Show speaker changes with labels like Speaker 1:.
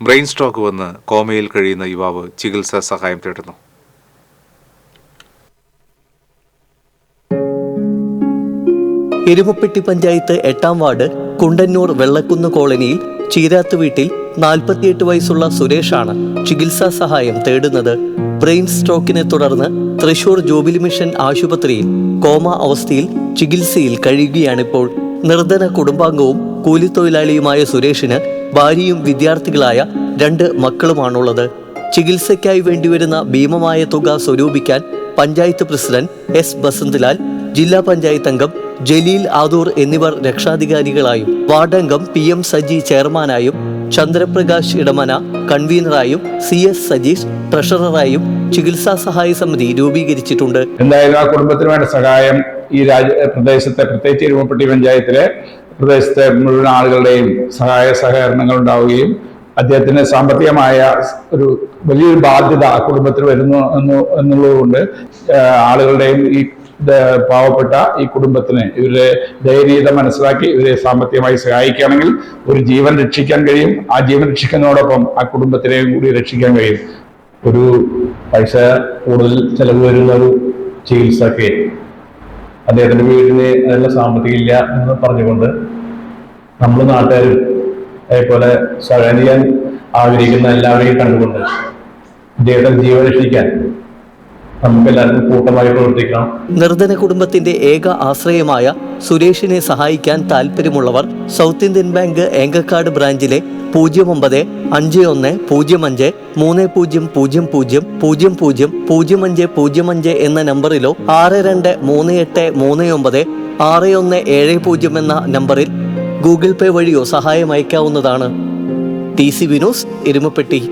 Speaker 1: Brain stroke വന്ന് കോമയിൽ കഴിയുന്ന യുവാവ് ചികിത്സാ സഹായം തേടുന്നു.
Speaker 2: എരുമപ്പെട്ടി പഞ്ചായത്ത് എട്ടാം വാർഡ് കുണ്ടന്നൂർ വെള്ളക്കുന്ന് കോളനിയിൽ ചീരാത്ത് വീട്ടിൽ നാൽപ്പത്തിയെട്ട് വയസ്സുള്ള സുരേഷാണ് ചികിത്സാ സഹായം തേടുന്നത്. ബ്രെയിൻ സ്ട്രോക്കിനെ തുടർന്ന് തൃശൂർ ജൂബിലി മിഷൻ ആശുപത്രിയിൽ കോമ അവസ്ഥയിൽ ചികിത്സയിൽ കഴിയുകയാണിപ്പോൾ. നിർധന കുടുംബാംഗവും കൂലിത്തൊഴിലാളിയുമായ സുരേഷിന് ഭാര്യയും വിദ്യാർത്ഥികളായ രണ്ട് മക്കളുമാണുള്ളത്. ചികിത്സയ്ക്കായി വേണ്ടിവരുന്ന ഭീമമായ തുക സ്വരൂപിക്കാൻ പഞ്ചായത്ത് പ്രസിഡന്റ് എസ് ബസന്ത്ലാൽ ജില്ലാ പഞ്ചായത്ത് അംഗം ജലീൽ ആദൂർ എന്നിവർ രക്ഷാധികാരികളായും വാർഡംഗം പി എം സജി ചെയർമാനായും ചന്ദ്രപ്രകാശ് ഇടമന കൺവീനറായും സി എസ് സജീഷ് ട്രഷററായും ചികിത്സാ സഹായ സമിതി രൂപീകരിച്ചിട്ടുണ്ട്.
Speaker 3: എന്തായാലും ആ കുടുംബത്തിന് വേണ്ട സഹായം ഈ രാജ്യ പ്രദേശത്തെ പ്രത്യേകിച്ച് ഇരുമപ്പെട്ടി പഞ്ചായത്തിലെ പ്രദേശത്തെ മുഴുവൻ ആളുകളുടെയും സഹായ സഹകരണങ്ങൾ ഉണ്ടാവുകയും അദ്ദേഹത്തിന് സാമ്പത്തികമായ ഒരു വലിയൊരു ബാധ്യത ആ കുടുംബത്തിന് വരുന്നു എന്ന് എന്നുള്ളതുകൊണ്ട് ആളുകളുടെയും ഈ പാവപ്പെട്ട ഈ കുടുംബത്തിന് ഇവരുടെ ദയനീയത മനസ്സിലാക്കി ഇവരെ സാമ്പത്തികമായി സഹായിക്കുകയാണെങ്കിൽ ഒരു ജീവൻ രക്ഷിക്കാൻ കഴിയും. ആ ജീവൻ രക്ഷിക്കുന്നതോടൊപ്പം ആ കുടുംബത്തിനെയും കൂടി രക്ഷിക്കാൻ കഴിയും.
Speaker 4: ഒരു പൈസ കൂടുതൽ ചെലവ് വരുന്ന ഒരു ചികിത്സക്ക് അദ്ദേഹത്തിന്റെ വീടിന് അതിനുള്ള സാമ്പത്തികം ഇല്ല എന്ന് പറഞ്ഞുകൊണ്ട് നമ്മൾ നാട്ടുകാരും അതേപോലെ സഹായം ചെയ്യാൻ ആഗ്രഹിക്കുന്ന എല്ലാവരെയും കണ്ടുകൊണ്ട് ഇദ്ദേഹത്തിന്റെ ജീവൻ രക്ഷിക്കാൻ നമുക്ക് എല്ലാവർക്കും കൂട്ടമായി പ്രവർത്തിക്കണം.
Speaker 2: നിർധന കുടുംബത്തിന്റെ ഏക ആശ്രയമായ സുരേഷിനെ സഹായിക്കാൻ താല്പര്യമുള്ളവർ സൗത്ത് ഇന്ത്യൻ ബാങ്ക് ഏങ്കക്കാട് ബ്രാഞ്ചിലെ പൂജ്യം ഒമ്പത് അഞ്ച് ഒന്ന് പൂജ്യം അഞ്ച് മൂന്ന് പൂജ്യം പൂജ്യം പൂജ്യം പൂജ്യം പൂജ്യം പൂജ്യം അഞ്ച് പൂജ്യം അഞ്ച് എന്ന നമ്പറിലോ ആറ് രണ്ട് മൂന്ന് എട്ട് മൂന്ന് ഒമ്പത് ആറ് ഒന്ന് ഏഴ് പൂജ്യം എന്ന നമ്പറിൽ ഗൂഗിൾ പേ വഴിയോ സഹായം അയക്കാവുന്നതാണ്. T C Vinos Erumapetty.